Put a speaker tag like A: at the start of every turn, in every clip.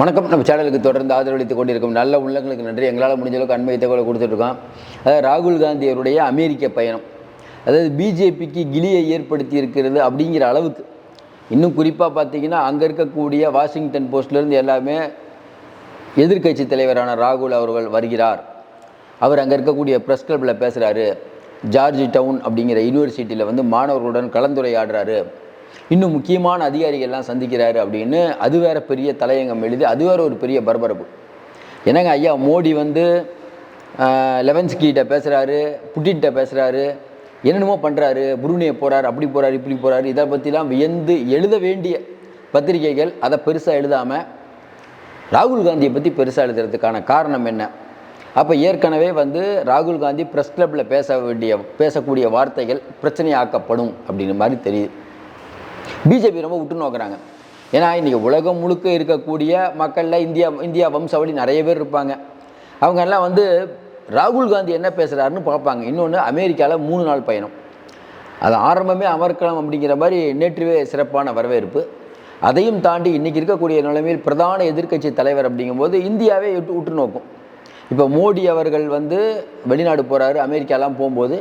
A: வணக்கம். நம்ம சேனலுக்கு தொடர்ந்து ஆதரவளித்துக் கொண்டிருக்கும் நல்ல உள்ளங்களுக்கு நன்றி. எங்களால் முடிஞ்ச அளவுக்கு அண்மை தகவலை கொடுத்துட்ருக்கோம் அதாவது ராகுல் காந்தியருடைய அமெரிக்க பயணம். அதாவது பிஜேபிக்கு கிளியை ஏற்படுத்தி இருக்கிறது அப்படிங்கிற அளவுக்கு. இன்னும் குறிப்பாக பார்த்தீங்கன்னா அங்கே இருக்கக்கூடிய வாஷிங்டன் போஸ்ட்லேருந்து எல்லாமே எதிர்கட்சி தலைவரான ராகுல் அவர்கள் வருகிறார். அவர் அங்கே இருக்கக்கூடிய ப்ரெஸ் கிளப்பில் பேசுகிறாரு ஜார்ஜ் டவுன் அப்படிங்கிற யூனிவர்சிட்டியில் வந்து மாணவர்களுடன் கலந்துரையாடுறாரு. இன்னும் முக்கியமான அதிகாரிகள்லாம் சந்திக்கிறாரு அப்படின்னு அது வேற பெரிய தலையங்கம் எழுதி அது வேற ஒரு பெரிய பரபரப்பு. என்னங்க ஐயா மோடி வந்து லெவன்ஸ்கிட்ட பேசுகிறாரு புட்டின்கிட்ட பேசுகிறாரு என்னென்னமோ பண்ணுறாரு புருனியை போகிறாரு அப்படி போகிறாரு இப்படி போகிறாரு இதை பற்றிலாம் வியந்து எழுத வேண்டிய பத்திரிகைகள் அதை பெருசாக எழுதாமல் ராகுல் காந்தியை பற்றி பெருசாக எழுதுறதுக்கான காரணம் என்ன? அப்போ ஏற்கனவே வந்து ராகுல் காந்தி ப்ரெஸ் கிளப்பில் பேச வேண்டிய பேசக்கூடிய வார்த்தைகள் பிரச்சனையாக்கப்படும் அப்படின்னு மாதிரி தெரியுது. பிஜேபி ரொம்ப விட்டு நோக்குறாங்க. ஏன்னா இன்றைக்கி உலகம் முழுக்க இருக்கக்கூடிய மக்களில் இந்தியா இந்தியா வம்சாவளி நிறைய பேர் இருப்பாங்க. அவங்க எல்லாம் வந்து ராகுல் காந்தி என்ன பேசுகிறாருன்னு பார்ப்பாங்க. இன்னொன்று அமெரிக்காவில் மூணு நாள் பயணம். அது ஆரம்பமே அமர்க்கலாம் அப்படிங்கிற மாதிரி நேற்றுவே சிறப்பான வரவேற்பு. அதையும் தாண்டி இன்றைக்கி இருக்கக்கூடிய நிலைமையில் பிரதான எதிர்க்கட்சி தலைவர் அப்படிங்கும்போது இந்தியாவே விட்டு உற்று நோக்கும். இப்போ மோடி அவர்கள் வந்து வெளிநாடு போகிறாரு அமெரிக்காலாம் போகும்போது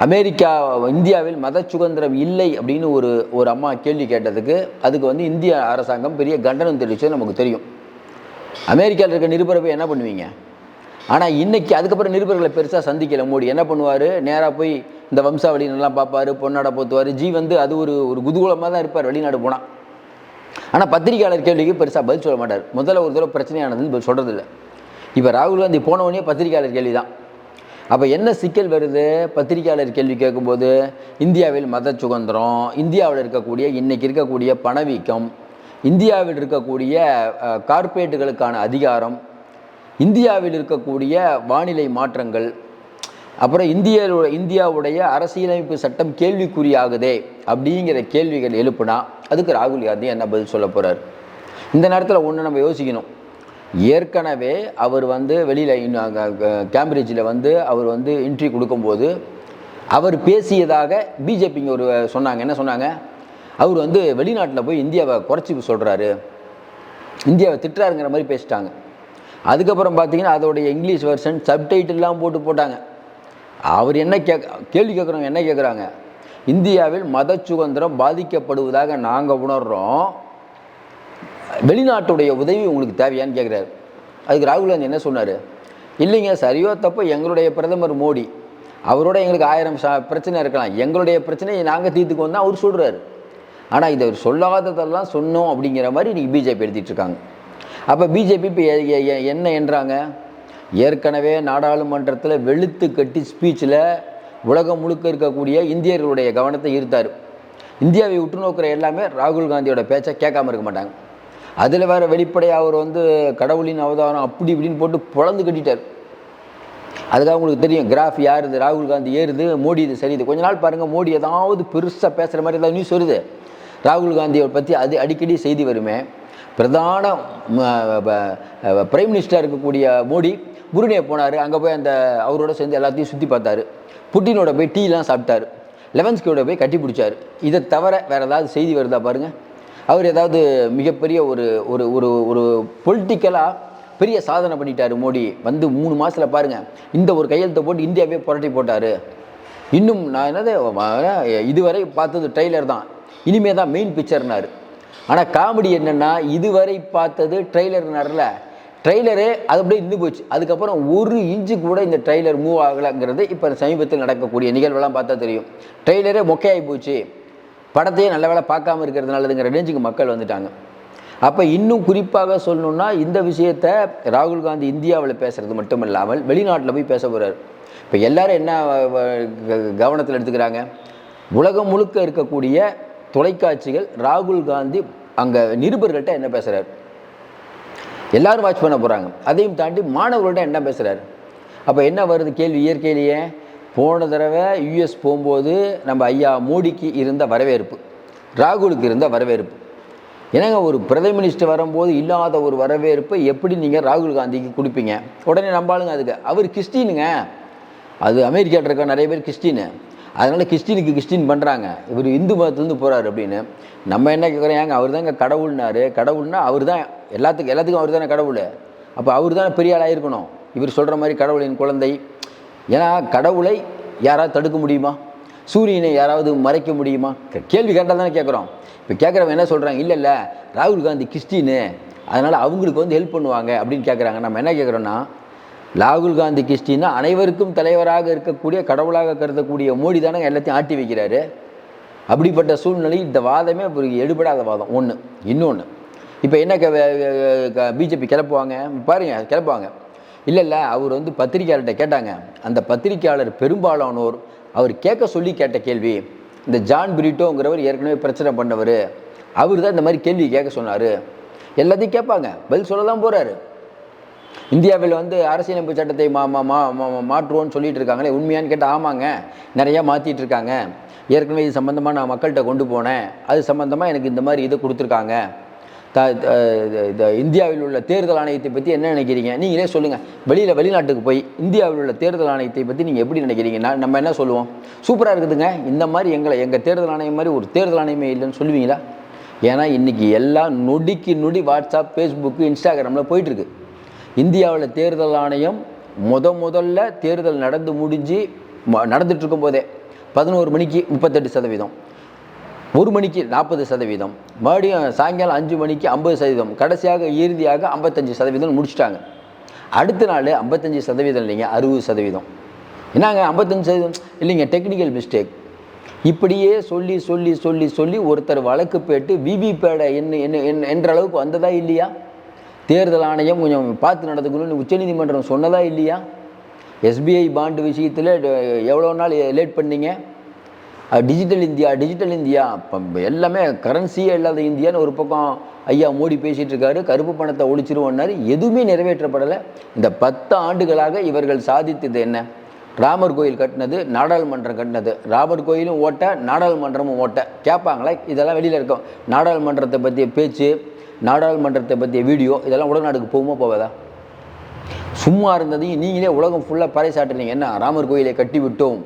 A: அமெரிக்கா இந்தியாவில் மத சுதந்திரம் இல்லை அப்படின்னு ஒரு ஒரு அம்மா கேள்வி கேட்டதுக்கு அதுக்கு வந்து இந்திய அரசாங்கம் பெரிய கண்டனம் தெரிவிச்சது நமக்கு தெரியும். அமெரிக்காவில் இருக்க நிருபரை போய் என்ன பண்ணுவீங்க? ஆனால் இன்னைக்கு அதுக்கப்புறம் நிருபர்களை பெருசாக சந்திக்கல. மோடி என்ன பண்ணுவார்? நேராக போய் இந்த வம்சாவளி நல்லா பார்ப்பாரு பொன்னாடை போத்துவார். ஜி வந்து அது ஒரு ஒரு குதூகூலமாக தான் இருப்பார் வெளிநாடு போனால் ஆனால் பத்திரிகையாளர் கேள்விக்கு பெருசாக பதில் சொல்ல மாட்டார். முதல்ல ஒரு தடவை பிரச்சனையானதுன்னு சொல்கிறது சொல்கிறதில்ல இப்போ ராகுல் காந்தி போனவொடனே பத்திரிகையாளர் கேள்வி தான் அப்போ என்ன சிக்கல் வருது? பத்திரிகையாளர் கேள்வி கேட்கும்போது இந்தியாவில் மத சுதந்திரம் இந்தியாவில் இருக்கக்கூடிய இன்றைக்கி இருக்கக்கூடிய பணவீக்கம் இந்தியாவில் இருக்கக்கூடிய கார்ப்பரேட்டுகளுக்கான அதிகாரம் இந்தியாவில் இருக்கக்கூடிய வானிலை மாற்றங்கள் அப்புறம் இந்திய இந்தியாவுடைய அரசியலமைப்பு சட்டம் கேள்விக்குறியாகுதே அப்படிங்கிற கேள்விகள் எழுப்புனா அதுக்கு ராகுல் காந்தி என்ன பதில் சொல்ல போகிறார் இந்த நேரத்தில் ஒன்று நம்ம யோசிக்கணும். ஏற்கனவே அவர் வந்து வெளியில் கேம்பிரிட்ஜில் வந்து அவர் வந்து இன்ட்ரி கொடுக்கும்போது அவர் பேசியதாக பிஜேபிங்க ஒரு சொன்னாங்க. என்ன சொன்னாங்க? அவர் வந்து வெளிநாட்டில் போய் இந்தியாவை குறைச்சி சொல்கிறாரு இந்தியாவை திட்டுறாருங்கிற மாதிரி பேசிட்டாங்க. அதுக்கப்புறம் பார்த்தீங்கன்னா அதோடைய இங்கிலீஷ் வெர்ஷன் சப்டைட்டில்லாம் போட்டு போட்டாங்க. அவர் என்ன கேக் கேள்வி கேட்குறவங்க என்ன கேட்குறாங்க? இந்தியாவில் மத சுதந்திரம் பாதிக்கப்படுவதாக நாங்கள் உணர்கிறோம் வெளிநாட்டுடைய உதவி உங்களுக்கு தேவையான்னு கேட்குறாரு அதுக்கு ராகுல் காந்தி என்ன சொன்னார்? இல்லைங்க சரியோ தப்போ எங்களுடைய பிரதமர் மோடி அவரோட எங்களுக்கு ஆயிரம் பிரச்சனை இருக்கலாம். எங்களுடைய பிரச்சனையை நாங்கள் தீர்த்துக்கோன்னு தான் அவர் சொல்கிறாரு ஆனால் இதை அவர் சொல்லாததெல்லாம் சொன்னோம் அப்படிங்கிற மாதிரி இன்றைக்கி பிஜேபி எடுத்துகிட்டு இருக்காங்க. அப்போ பிஜேபி இப்போ என்ன என்றாங்க? ஏற்கனவே நாடாளுமன்றத்தில் வெளுத்து கட்டி ஸ்பீச்சில் உலகம் முழுக்க இருக்கக்கூடிய இந்தியர்களுடைய கவனத்தை ஈர்த்தார். இந்தியாவை உற்று நோக்கிற எல்லாமே ராகுல் காந்தியோட பேச்சை கேட்காம இருக்க மாட்டாங்க. அதில் வேறு வெளிப்படையாக அவர் வந்து கடவுளின் அவதாரம் அப்படி இப்படின்னு போட்டு பிளந்து கட்டிட்டார். அதுக்காக உங்களுக்கு தெரியும். கிராஃப் யார் இது? ராகுல் காந்தி ஏறுது மோடி இது சரியுது கொஞ்ச நாள் பாருங்கள் மோடி ஏதாவது பெருசாக பேசுகிற மாதிரி ஏதாவது நியூஸ் வருது. ராகுல் காந்தியை பற்றி அது அடிக்கடி செய்தி வருமே. பிரதான பிரைம் மினிஸ்டராக இருக்கக்கூடிய மோடி புருனே போனார். அங்கே போய் அந்த அவரோட சேர்ந்து எல்லாத்தையும் சுற்றி பார்த்தாரு. புட்டினோட போய் டீலாம் சாப்பிட்டாரு. லெவன்ஸ்கியோட போய் கட்டி பிடிச்சாரு. இதை தவிர வேறு ஏதாவது செய்தி வருதா பாருங்கள் அவர் ஏதாவது மிகப்பெரிய ஒரு ஒரு ஒரு ஒரு பொலிட்டிக்கலாக பெரிய சாதனை பண்ணிட்டார் மோடி. வந்து மூணு மாதத்தில் பாருங்கள் இந்த ஒரு கையெழுத்தை போட்டு இந்தியாவே புரட்டி போட்டார். இன்னும் நான் என்னது இதுவரை பார்த்தது ட்ரெய்லர் தான். இனிமே தான் மெயின் பிக்சர்னாரு ஆனால் காமெடி என்னென்னா இதுவரை பார்த்தது ட்ரெய்லர்னார்ல ட்ரெய்லரே அது அப்படியே நின்று போச்சு. அதுக்கப்புறம் ஒரு இன்ச்சு கூட இந்த ட்ரெய்லர் மூவ் ஆகலைங்கிறது இப்போ சமீபத்தில் நடக்கக்கூடிய நிகழ்வெல்லாம் பார்த்தா தெரியும். ட்ரெய்லரே மொக்கையாகி போச்சு. படத்தையே நல்ல வேலை பார்க்காம இருக்கிறது நல்லதுங்கிற ரேஞ்சுக்கு மக்கள் வந்துட்டாங்க. அப்போ இன்னும் குறிப்பாக சொல்லணுன்னா இந்த விஷயத்தை ராகுல் காந்தி இந்தியாவில் பேசுகிறது மட்டும் இல்லாமல் வெளிநாட்டில் போய் பேச போகிறார் இப்போ எல்லாரும் என்ன கவனத்தில் எடுத்துக்கிறாங்க? உலகம் முழுக்க இருக்கக்கூடிய தொலைக்காட்சிகள் ராகுல் காந்தி அங்கே நிருபர்கள்ட்ட என்ன பேசுகிறார் எல்லாரும் வாட்ச் பண்ண போகிறாங்க அதையும் தாண்டி மாணவர்கள்ட்ட என்ன பேசுகிறாரு அப்போ என்ன வருது கேள்வி? இயற்கையிலேயே போன தடவை யுஎஸ் போகும்போது நம்ம ஐயா மோடிக்கு இருந்த வரவேற்பு ராகுலுக்கு இருந்த வரவேற்பு. ஏன்னாங்க ஒரு பிரதம மினிஸ்டர் வரும்போது இல்லாத ஒரு வரவேற்பை எப்படி நீங்கள் ராகுல் காந்திக்கு கொடுப்பீங்க? உடனே நம்பாளுங்க அதுக்கு. அவர் கிறிஸ்டினுங்க அது அமெரிக்காவில் இருக்க நிறைய பேர் கிறிஸ்டினு அதனால் கிறிஸ்டினுக்கு கிறிஸ்டின் பண்ணுறாங்க இவர் இந்து மதத்துலேருந்து போகிறாரு அப்படின்னு. நம்ம என்ன கேட்குறோம் ஏங்க அவர் தாங்க கடவுள்னாரு. கடவுள்னா அவர் தான் எல்லாத்துக்கும் எல்லாத்துக்கும் அவர் தானே கடவுள். அப்போ அவர் தானே பெரிய ஆளாக இருக்கணும்? இவர் சொல்கிற மாதிரி கடவுளின் குழந்தை ஏன்னா கடவுளை யாராவது தடுக்க முடியுமா? சூரியனை யாராவது மறைக்க முடியுமா? கேள்வி கேட்டால் தானே கேட்குறோம். இப்போ கேட்குறவங்க என்ன சொல்கிறாங்க இல்லை இல்லை ராகுல் காந்தி கிறிஸ்டின்னு. அதனால் அவங்களுக்கு வந்து ஹெல்ப் பண்ணுவாங்க அப்படின்னு கேட்குறாங்க. நம்ம என்ன கேட்குறோன்னா ராகுல் காந்தி கிறிஸ்டின்னா அனைவருக்கும் தலைவராக இருக்கக்கூடிய கடவுளாக கருதக்கூடிய மோடி தானே எல்லாத்தையும் ஆட்டி வைக்கிறாரு. அப்படிப்பட்ட சூழ்நிலை இந்த வாதமே ஒரு எடுபடாத வாதம். ஒன்று இன்னொன்று இப்போ என்ன பிஜேபி கிளப்புவாங்க? பாருங்க கிளப்புவாங்க. இல்லை இல்லை அவர் வந்து பத்திரிக்கையாளர்கிட்ட கேட்டாங்க. அந்த பத்திரிக்கையாளர் பெரும்பாலானோர் அவர் கேட்க சொல்லி கேட்ட கேள்வி இந்த ஜான் பிரிட்டோங்கிறவர் ஏற்கனவே பிரச்சனை பண்ணவர் அவர் தான் இந்த மாதிரி கேள்வி கேட்க சொன்னார். எல்லாத்தையும் கேட்பாங்க பதில் சொல்ல தான் போகிறாரு இந்தியாவில் வந்து அரசியலமைப்பு சட்டத்தை மா மா மா மா- மாற்றுவோன்னு சொல்லிட்டு இருக்காங்களே உண்மையான்னு கேட்டால் ஆமாங்க நிறையா மாற்றிட்டு இருக்காங்க. ஏற்கனவே இது சம்மந்தமாக நான் மக்கள்கிட்ட கொண்டு போனேன் அது சம்மந்தமாக எனக்கு இந்த மாதிரி இதை கொடுத்துருக்காங்க. த இந்தியாவில் உள்ள தேர்தல் ஆணையத்தை பற்றி என்ன நினைக்கிறீங்க? நீங்களே சொல்லுங்கள் வெளியில் வெளிநாட்டுக்கு போய் இந்தியாவில் உள்ள தேர்தல் ஆணையத்தை பற்றி நீங்கள் எப்படி நினைக்கிறீங்க? நான் நம்ம என்ன சொல்லுவோம்? சூப்பராக இருக்குதுங்க. இந்த மாதிரி எங்களை எங்கள் தேர்தல் ஆணையம் மாதிரி ஒரு தேர்தல் ஆணையமே இல்லைன்னு சொல்லுவீங்களா? ஏன்னா இன்றைக்கி எல்லாம் நொடிக்கு நொடி வாட்ஸ்அப் ஃபேஸ்புக்கு இன்ஸ்டாகிராமில் போயிட்டுருக்கு. இந்தியாவில் தேர்தல் ஆணையம் முத முதல்ல தேர்தல் நடந்து முடிஞ்சு ம- நடந்துட்டு இருக்கும்போதே பதினோரு மணிக்கு முப்பத்தெட்டு சதவீதம். ஒரு மணிக்கு நாற்பது சதவீதம் மறுபடியும் சாயங்காலம் அஞ்சு மணிக்கு ஐம்பது சதவீதம் கடைசியாக இறுதியாக ஐம்பத்தஞ்சு சதவீதம் முடிச்சிட்டாங்க. அடுத்த நாள் ஐம்பத்தஞ்சு சதவீதம் இல்லைங்க அறுபது சதவீதம். என்னங்க ஐம்பத்தஞ்சு சதவீதம்? இல்லைங்க டெக்னிக்கல் மிஸ்டேக் இப்படியே சொல்லி சொல்லி சொல்லி சொல்லி ஒருத்தர் வழக்கு போயிட்டு விவிபேடை என்ன என்ன என்ற அளவுக்கு வந்ததா இல்லையா? தேர்தல் ஆணையம் கொஞ்சம் பார்த்து நடந்துக்கணும்னு உச்சநீதிமன்றம் சொன்னதா இல்லையா? எஸ்பிஐ பாண்டு விஷயத்தில் எவ்வளோ நாள் லேட் பண்ணீங்க? டிஜிட்டல் இந்தியா டிஜிட்டல் இந்தியா இப்போ எல்லாமே கரன்சியே இல்லாத இந்தியான்னு ஒரு பக்கம் ஐயா மோடி பேசிகிட்டு இருக்காரு கருப்பு பணத்தை ஒழிச்சிருவோன்னாரு எதுவுமே நிறைவேற்றப்படலை. இந்த பத்து ஆண்டுகளாக இவர்கள் சாதித்தது என்ன? ராமர் கோயில் கட்டினது நாடாளுமன்றம் கட்டினது. ராமர் கோயிலும் ஓட்ட நாடாளுமன்றமும் ஓட்ட. கேட்பாங்களே? இதெல்லாம் வெளியில் இருக்கும். நாடாளுமன்றத்தை பற்றிய பேச்சு நாடாளுமன்றத்தை பற்றிய வீடியோ இதெல்லாம் உடல்நாடுக்கு போகுமா போவதா சும்மா இருந்ததையும் நீங்களே உலகம் ஃபுல்லாக பறைசாட்டுறீங்க என்ன? ராமர் கோயிலை கட்டி விட்டோம்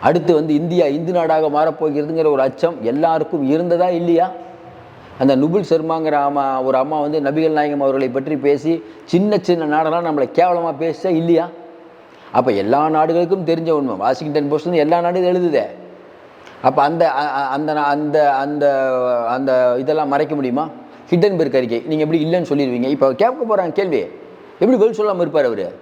A: அடுத்து வந்து இந்தியா இந்து நாடாக மாறப்போகிறதுங்கிற ஒரு அச்சம் எல்லாருக்கும் இருந்ததா இல்லையா? அந்த நுபுல் சர்மாங்கிற அம்மா ஒரு அம்மா வந்து நபிகள் நாயகம் அவர்களை பற்றி பேசி சின்ன சின்ன நாடெல்லாம் நம்மளை கேவலமாக பேச இல்லையா? அப்போ எல்லா நாடுகளுக்கும் தெரிஞ்ச உண்மை. வாஷிங்டன் போஸ்ட் வந்து எல்லா நாடும் எழுதுதே. அப்போ அந்த அந்த நா- அந்த அந்த அந்த இதெல்லாம் மறைக்க முடியுமா? ஹிட்டன்பெர்க் அறிக்கை. நீங்கள் எப்படி இல்லைன்னு சொல்லிடுவீங்க. இப்போ கேட்க போகிறாங்க கேள்வி. எப்படி பதில் சொல்லாமல் இருப்பார் அவர்?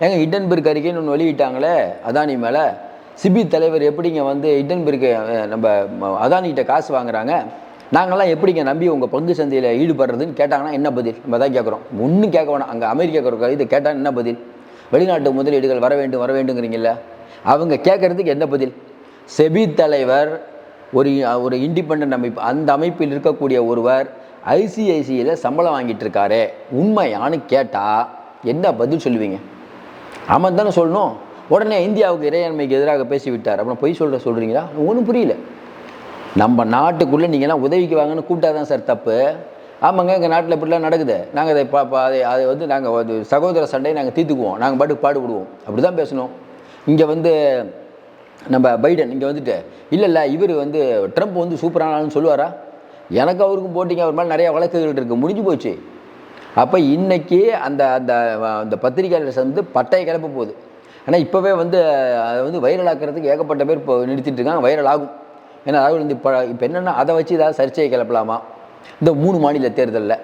A: ஏங்க ஹிட்டன்பெர்க் அறிக்கைன்னு ஒன்று வெளியிட்டாங்களே அதானி மேலே? சிபி தலைவர் எப்படிங்க வந்து ஹிட்டன்பெர்க் நம்ம ம- அதானிகிட்ட காசு வாங்குறாங்க? நாங்கள்லாம் எப்படிங்க நம்பி உங்கள் பங்கு சந்தையில் ஈடுபடுறதுன்னு கேட்டாங்கன்னா என்ன பதில்? நம்ம தான் கேட்குறோம். ஒன்றும் கேட்க வேணாம். அங்கே அமெரிக்கா இதை கேட்டால் என்ன பதில்? வெளிநாட்டு முதலீடுகள் வர வேண்டும் வர வேண்டுங்கிறீங்கல்ல? அவங்க கேட்குறதுக்கு என்ன பதில்? செபி தலைவர் ஒரு ஒரு இண்டிபெண்ட் அமைப்பு அந்த அமைப்பில் இருக்கக்கூடிய ஒருவர் ஐசிஐசியில் சம்பளம் வாங்கிட்டு இருக்காரு உண்மையான்னு கேட்டால் என்ன பதில் சொல்லுவீங்க? ஆமாம் தானே சொல்லணும். உடனே இந்தியாவுக்கு இறையாண்மைக்கு எதிராக பேசிவிட்டார். அப்புறம் பொய் சொல்கிற சொல்கிறீங்களா ஒன்றும் புரியல. நம்ம நாட்டுக்குள்ளே நீங்கள்லாம் உதவிக்கு வாங்கன்னு கூப்பிட்டா தான் சார் தப்பு. ஆமாங்க எங்கள் நாட்டில் இப்படிலாம் நடக்குது. நாங்கள் அதை பா அதை அதை வந்து நாங்கள் ஒரு சகோதர சண்டையை நாங்கள் தீர்த்துக்குவோம். நாங்கள் பாட்டுக்கு பாடுபடுவோம். அப்படி தான் பேசணும். இங்கே வந்து நம்ம பைடன் இங்கே வந்துட்டு இல்லை இல்லை இவர் வந்து ட்ரம்ப் வந்து சூப்பரான ஆளுன்னு சொல்லுவாரா? எனக்கு அவருக்கும் போட்டிங்க. அவர் மேலே நிறையா வழக்குகள் இருக்குது முடிஞ்சு போச்சு. அப்போ இன்றைக்கி அந்த அந்த அந்த பத்திரிகையாளர் வந்து பட்டையை கிளப்ப போகுது. ஆனால் இப்போவே வந்து அதை வந்து வைரல் ஆக்கிறதுக்கு ஏகப்பட்ட பேர் இப்போ நிறுத்திட்டு இருக்காங்க வைரல் ஆகும். ஏன்னா ராகுல் வந்து இப்போ இப்போ என்னென்னா அதை வச்சு ஏதாவது சர்ச்சையை கிளப்பலாமா? இந்த மூணு மாநில தேர்தலில்.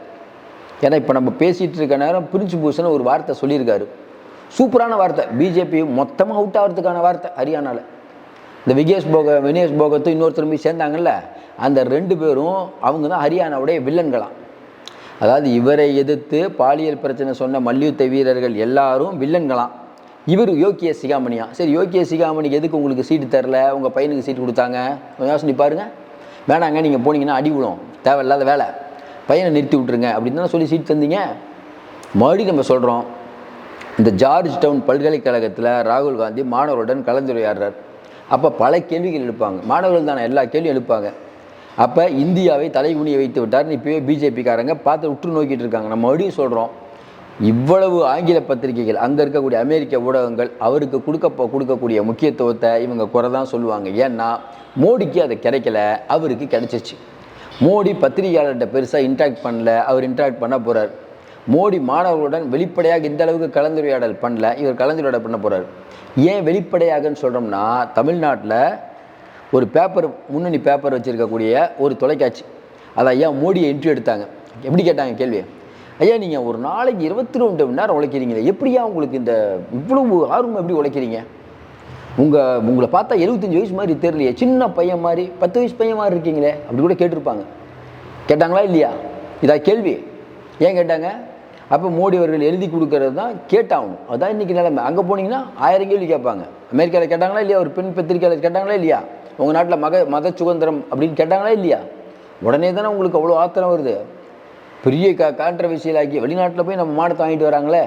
A: ஏன்னா இப்போ நம்ம பேசிகிட்டு இருக்க நேரம் பிரிஞ்சு பூஷன் ஒரு வார்த்தை சொல்லியிருக்காரு. சூப்பரான வார்த்தை. பிஜேபி மொத்தமாக அவுட் ஆகிறதுக்கான வார்த்தை ஹரியானாவில் இந்த விகேஷ் போக வினேஷ் போகத்தும் இன்னொருத்தரும் போய் சேர்ந்தாங்கல்ல அந்த ரெண்டு பேரும் அவங்க தான் ஹரியானாவுடைய வில்லன்களாம் அதாவது இவரை எதிர்த்து பாலியல் பிரச்சனை சொன்ன மல்யுத்த வீரர்கள் எல்லாரும் வில்லன்களாம் இவர் யோக்கிய சிகாமணியா. சரி யோக்கிய சிகாமணிக்கு எதுக்கு உங்களுக்கு சீட்டு தரல? உங்கள் பையனுக்கு சீட்டு கொடுத்தாங்க. கொஞ்சம் யோசனை பாருங்க. வேணாங்க நீங்கள் போனீங்கன்னா அடி விழும். தேவையில்லாத வேலை. பையனை நிறுத்தி விட்ருங்க அப்படின்னு தானே சொல்லி சீட் தந்தீங்க. மறுபடியும் நம்ம சொல்கிறோம் இந்த ஜார்ஜ் டவுன் பல்கலைக்கழகத்தில் ராகுல் காந்தி மாணவர்களுடன் கலந்துரையாடுறார். அப்போ பல கேள்விகள் எழுப்பாங்க. மாணவர்கள் தானே எல்லா கேள்வியும் எழுப்பாங்க. அப்போ இந்தியாவை தலைகுனியை வைத்து விட்டார்னு இப்போயே பிஜேபிக்காரங்க பார்த்து உற்று நோக்கிட்டு இருக்காங்க. நம்ம மறுபடியும் சொல்கிறோம் இவ்வளவு ஆங்கில பத்திரிகைகள் அங்கே இருக்கக்கூடிய அமெரிக்க ஊடகங்கள் அவருக்கு கொடுக்க கொடுக்கக்கூடிய முக்கியத்துவத்தை இவங்க குறை தான் சொல்லுவாங்க. ஏன்னா மோடிக்கு அது கிடைக்கல அவருக்கு கிடைச்சிச்சு மோடி பத்திரிகையாளர்கிட்ட பெருசாக இன்ட்ராக்ட் பண்ணல அவர் இன்ட்ராக்ட் பண்ண போகிறார் மோடி மாணவர்களுடன் வெளிப்படையாக இந்த அளவுக்கு கலந்துரையாடல் பண்ணல இவர் கலந்துரையாடல் பண்ண போகிறார் ஏன் வெளிப்படையாகன்னு சொல்கிறோம்னா தமிழ்நாட்டில் ஒரு பேப்பர் முன்னணி பேப்பர் வச்சுருக்கக்கூடிய ஒரு தொலைக்காட்சி. அதை ஐயா மோடியை இன்டர்வியூ எடுத்தாங்க? எப்படி கேட்டாங்க கேள்வியை? ஐயா நீங்கள் ஒரு நாளைக்கு இருபத்தி ரெண்டு மணி நேரம் உழைக்கிறீங்களே எப்படியா உங்களுக்கு இந்த இவ்வளவு ஆர்வம் எப்படி உழைக்கிறீங்க? உங்கள் உங்களை பார்த்தா எழுபத்தஞ்சு வயசு மாதிரி தெரியலையே சின்ன பையன் மாதிரி பத்து வயசு பையன் மாதிரி இருக்கீங்களே அப்படி கூட கேட்டிருப்பாங்க. கேட்டாங்களா இல்லையா? இதா கேள்வி. ஏன் கேட்டாங்க? அப்போ மோடி அவர்கள் எழுதி கொடுக்கறது தான் கேட்டாகணும். அதுதான் இன்றைக்கி நிலைமை. அங்கே போனீங்கன்னா ஆயிரம் கேள்வி கேட்பாங்க. அமெரிக்காவில் கேட்டாங்களா இல்லையா? ஒரு பெண் பத்திரிக்கையாளர் கேட்டாங்களா இல்லையா? உங்கள் நாட்டில் மக மத சுதந்திரம் அப்படின்னு கேட்டாங்களா இல்லையா? உடனே தானே உங்களுக்கு அவ்வளோ ஆத்திரம் வருது. பெரிய கா கான்ட்ரவர்சியல் ஆக்கி வெளிநாட்டில் போய் நம்ம மாடத்தை வாங்கிட்டு வராங்களே?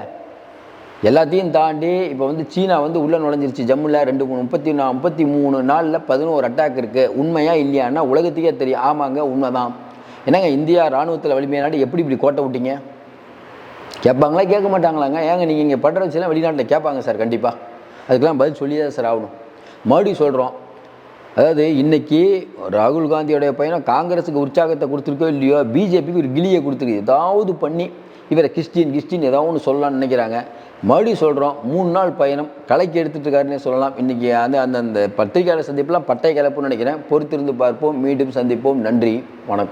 A: எல்லாத்தையும் தாண்டி இப்போ வந்து சீனா வந்து உள்ளே நுழைஞ்சிருச்சு ஜம்முல. ரெண்டு மூணு முப்பத்தி நா முப்பத்தி மூணு நாளில் பதினோரு அட்டாக் இருக்குது உண்மையா இல்லையான்னா உலகத்துக்கே தெரியும். ஆமாங்க உண்மைதான். என்னங்க இந்தியா ராணுவத்தில் வலிமையான நாடு எப்படி இப்படி கோட்டை விட்டீங்க? கேட்பாங்களா கேட்க மாட்டாங்களாங்க ஏங்க நீங்கள் இங்கே படுற வச்சுலாம் வெளிநாட்டில் கேட்பாங்க சார் கண்டிப்பாக அதுக்கெல்லாம் பதில் சொல்லி தான் சார் ஆகணும். மறுபடியும் சொல்கிறோம் அதாவது இன்னைக்கு ராகுல் காந்தியோடைய பையனை காங்கிரஸுக்கு உற்சாகத்தை கொடுத்துருக்கோ இல்லையோ பிஜேபிக்கு ஒரு கிளியை கொடுத்துருக்கு. ஏதாவது பண்ணி இவரை கிறிஸ்டின் கிறிஸ்டின் ஏதாவது ஒன்று சொல்லலாம்னு நினைக்கிறாங்க. மறுபடியும் சொல்கிறோம் மூணு நாள் பயணம் கலைக்கு எடுத்துகிட்டு இருக்காருன்னே சொல்லலாம். இன்றைக்கி அந்த அந்த அந்த பத்திரிகையாளர் சந்திப்பெலாம் பட்டை கலப்புன்னு நினைக்கிறேன். பொறுத்திருந்து பார்ப்போம் மீண்டும் சந்திப்போம். நன்றி வணக்கம்.